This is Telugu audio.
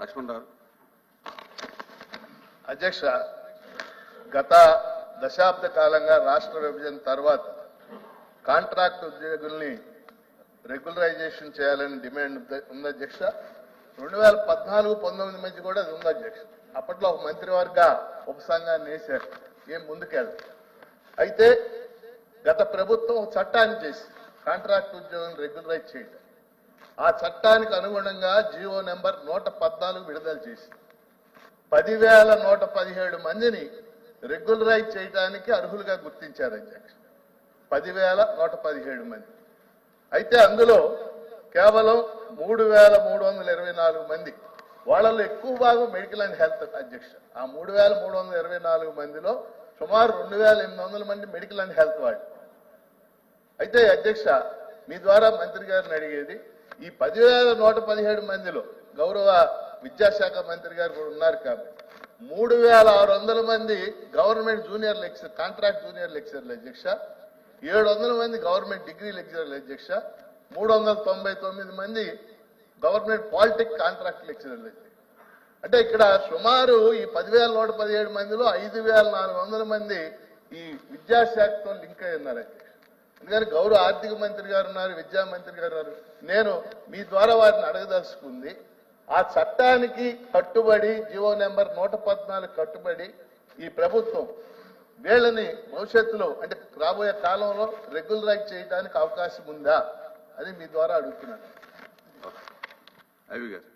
లక్ష్మణరావు అధ్యక్ష గత దశాబ్ద కాలంగా రాష్ట్ర విభజన తర్వాత కాంట్రాక్ట్ ఉద్యోగుల్ని రెగ్యులరైజేషన్ చేయాలని డిమాండ్ ఉంది- అధ్యక్ష. రెండు వేల పద్నాలుగు పంతొమ్మిది మధ్య కూడా అది ఉంది అధ్యక్ష. అప్పట్లో ఒక మంత్రివర్గ ఉపసంఘాన్ని వేశారు. ఏం ముందుకెళ్ళదు. అయితే గత ప్రభుత్వం చట్టాన్ని చేసి కాంట్రాక్ట్ ఉద్యోగం రెగ్యులరైజ్ చేయడం ఆ చట్టానికి అనుగుణంగా జియో నెంబర్ నూట పద్నాలుగు విడుదల చేసింది. పదివేల నూట పదిహేడు మందిని రెగ్యులరైజ్ చేయడానికి అర్హులుగా గుర్తించారు అధ్యక్ష. పదివేల నూట పదిహేడు మంది. అయితే అందులో కేవలం మూడు వేల మూడు వందల ఇరవై నాలుగు మంది వాళ్ళలో ఎక్కువ భాగం మెడికల్ అండ్ హెల్త్ అధ్యక్ష. ఆ మూడు వేల మూడు వందల ఇరవై నాలుగు మందిలో సుమారు రెండు వేల ఎనిమిది వందల మంది మెడికల్ అండ్ హెల్త్ వాళ్ళు. అయితే అధ్యక్ష మీ ద్వారా మంత్రి గారిని అడిగేది ఈ పదివేల నూట పదిహేడు మందిలో గౌరవ విద్యాశాఖ మంత్రి గారు కూడా ఉన్నారు కాబట్టి మూడు వేల ఆరు వందల మంది government junior lecture contract junior లెక్చర్ల అధ్యక్ష ఏడు వందల మంది గవర్నమెంట్ డిగ్రీ లెక్చరర్ల అధ్యక్ష మూడు వందల తొంభై తొమ్మిది మంది గవర్నమెంట్ పాలిటెక్ కాంట్రాక్ట్ లెక్చరర్ల అధ్యక్ష. అంటే ఇక్కడ సుమారు ఈ పదివేల నూట పదిహేడు మందిలో ఐదు వేల నాలుగు వందల మంది ఈ విద్యాశాఖతో లింక్ అయి ఉన్నారు అధ్యక్ష. ఎందుకంటే గౌరవ ఆర్థిక మంత్రి గారు ఉన్నారు విద్యా మంత్రి గారు ఉన్నారు. నేను మీ ద్వారా వారిని అడగదలుచుకుంది ఆ చట్టానికి కట్టుబడి జీవో నెంబర్ నూట పద్నాలుగు కట్టుబడి ఈ ప్రభుత్వం వీళ్ళని భవిష్యత్తులో అంటే రాబోయే కాలంలో రెగ్యులరైజ్ చేయడానికి అవకాశం ఉందా? అని మీ ద్వారా అడుగుతున్నాను. అవి గారు.